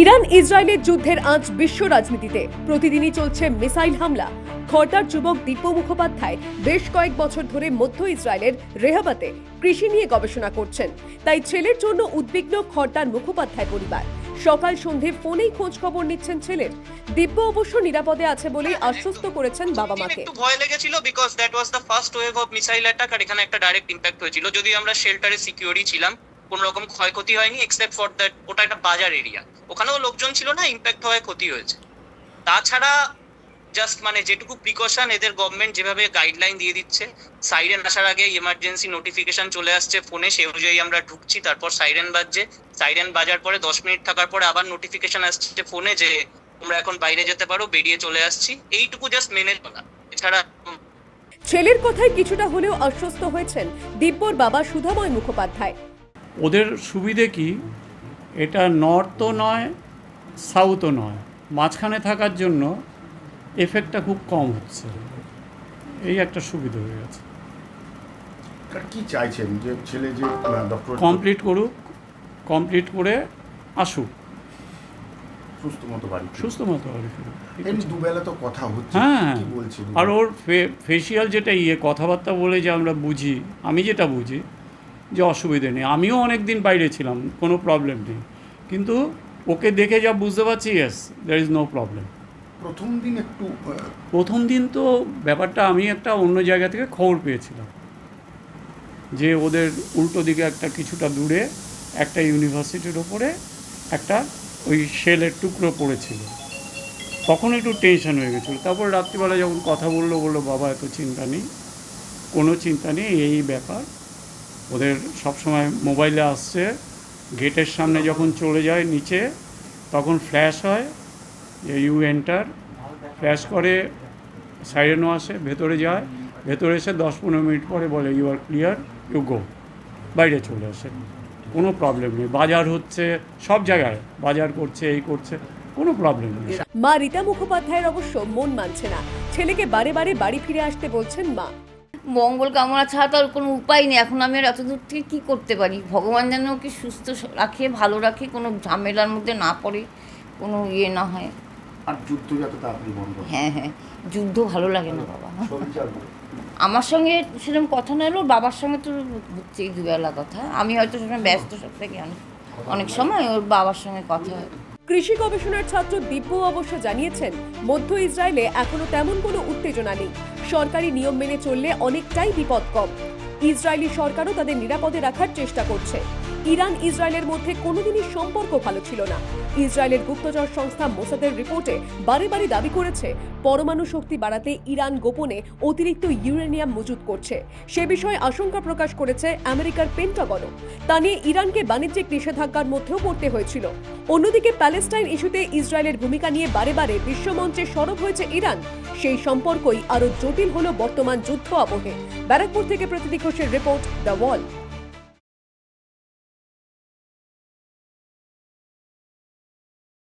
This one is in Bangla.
ইরান ইসরায়েলের যুদ্ধের আজ বিশ্ব রাজনীতিতে। প্রতিদিনই চলছে মিসাইল হামলা। খর্দার যুবক দীপ্য মুখোপাধ্যায় বেশ কয়েক বছর ধরে মধ্য ইসরায়েলের রেহাবাতে কৃষি নিয়ে গবেষণা করছেন। তাই ছেলের জন্য উদ্বিগ্ন খর্দার মুখোপাধ্যায় পরিবার। সকাল সন্ধে ফোনেই খোঁজ খবর নিচ্ছেন ছেলের। দিব্য অবশ্য নিরাপদে আছে বলেই আশ্বস্ত করেছেন বাবা মাকে। একটু ভয় লেগেছিল because that was the first wave of missile attack আর এখানে একটা ডাইরেক্ট ইম্প্যাক্ট হয়েছিল। যদি আমরা শেল্টারে সিকিউরই ছিলাম কোনো রকম ক্ষয়ক্ষতি হয়নি এক্সেপ্ট ফর দ্যাট ওটা একটা বাজার এরিয়া ওখানেও লোকজন ছিল না ইম্প্যাক্ট হওয়ায় ক্ষতি হয়েছে। তাছাড়া জাস্ট মানে যেটুকু প্রিকশন এদের গভর্নমেন্ট যেভাবে গাইডলাইন দিয়ে দিচ্ছে সাইরেন আসার আগে ইমার্জেন্সি নোটিফিকেশন চলে আসছে ফোনে সে অনুযায়ী আমরা ঢুকছি, তারপর সাইরেন বাজছে। সাইরেন বাজার পরে দশ মিনিট থাকার পরে আবার নোটিফিকেশন আসছে ফোনে যে তোমরা এখন বাইরে যেতে পারো, বেরিয়ে চলে আসছি। এইটুকু জাস্ট মেনে চলা। এছাড়া ছেলের কথায় কিছুটা হলেও আশ্বস্ত হয়েছেন দিব্যর বাবা সুধাময় মুখোপাধ্যায়। ওদের সুবিধে কি? এটা নর্থও নয় সাউথও নয়। মাঝখানে থাকার জন্য এফেক্টটা খুব কম হচ্ছে। এই একটা সুবিধা হয়ে গেছে। কি চাইছেন? যে ছেলে যে ডক্টর কমপ্লিট করুক কমপ্লিট করে আসুক। সুস্থ মতো বাড়ি সুস্থ মতো আর কি। ঠিক এমনি আছে? দুবেলা তো কথা হচ্ছে হ্যাঁ। আর ওর ফেসিয়াল যেটা ইয়ে কথাবার্তা বলে যে আমরা বুঝি আমি যেটা বুঝি যে অসুবিধে নেই। আমিও অনেক দিন বাইরে ছিলাম কোনো প্রবলেম নেই। কিন্তু ওকে দেখে যা বুঝতে পারছি yes there is no problem প্রথম দিন একটু প্রথম দিন তো ব্যাপারটা আমি একটা অন্য জায়গা থেকে খবর পেয়েছিলাম। যে ওদের উল্টো দিকে একটা কিছুটা দূরে একটা ইউনিভার্সিটির ওপরে একটা ওই শেলের টুকরো পড়েছিল। তখন একটু টেনশন হয়ে গেছিল। তারপর রাত্রিবেলা যখন কথা বলল বলল বাবা এত চিন্তা নেই কোনো চিন্তা নেই এই ব্যাপার। ওদের সবসময় মোবাইলে আসছে, গেটের সামনে যখন চলে যায় নিচে, তখন ফ্ল্যাশ হয়, যে ইউ এন্টার ফ্ল্যাশ করে সাইরেনও আসে, ভেতরে যায়, ভেতরে এসে দশ পনেরো মিনিট পরে বলে you are clear you go বাইরে চলে আসে। কোনো প্রবলেম নেই। বাজার হচ্ছে, সব জায়গায় বাজার করছে, এই করছে, কোনো প্রবলেম নেই। মা রীতা মুখোপাধ্যায়ের অবশ্য মন মানছে না। ছেলেকে বারে বারে বাড়ি ফিরে আসতে বলছেন মা। মঙ্গল কামনা ছাড়া তো আর কোনো উপায় নেই। এখন আমি আর এত দূর থেকে কী করতে পারি? ভগবান যেন ওকে সুস্থ রাখে ভালো রাখে কোনো ঝামেলার মধ্যে না পড়ে কোনো ইয়ে না হয়। আর যুদ্ধ যত তাড়াতাড়ি বন্ধ হ্যাঁ। হ্যাঁ যুদ্ধ ভালো লাগে না বাবা। আমার সঙ্গে সেরকম কথা না এলো বাবার সঙ্গে তো হচ্ছে এই দুবেলা কথা। আমি হয়তো সেরকম ব্যস্ত সব থেকে অনেক অনেক সময় ওর বাবার সঙ্গে কথা হয়। কৃষি গবেষণার ছাত্র দিব্য অবশ্য জানিয়েছেন, মধ্য ইসরায়েলে এখনও তেমন কোনো উত্তেজনা নেই। সরকারি নিয়ম মেনে চললে অনেকটাই বিপদ কম। ইসরায়েলি সরকারও তাদের নিরাপদে রাখার চেষ্টা করছে। ইরান ইসরায়েলের মধ্যে কোনোদিনই সম্পর্ক ভালো ছিল না। ইসরায়েলের গুপ্তচর সংস্থা মোসাদের রিপোর্টে বারে বারে দাবি করেছে, পরমাণু শক্তি বাড়াতে ইরান গোপনে অতিরিক্ত ইউরেনিয়াম মজুত করছে। সে বিষয়ে আশঙ্কা প্রকাশ করেছে আমেরিকার পেন্টাগনও। তা নিয়ে ইরানকে বাণিজ্যিক নিষেধাজ্ঞার মধ্যেও পড়তে হয়েছিল। অন্যদিকে প্যালেস্টাইন ইস্যুতে ইসরায়েলের ভূমিকা নিয়ে বারে বারে বিশ্বমঞ্চে সরব হয়েছে ইরান। সেই সম্পর্কই আরও জটিল হলো বর্তমান যুদ্ধ আবহে ব্যারাকপুর থেকে ঘোষের রিপোর্ট দ্য ওয়াল।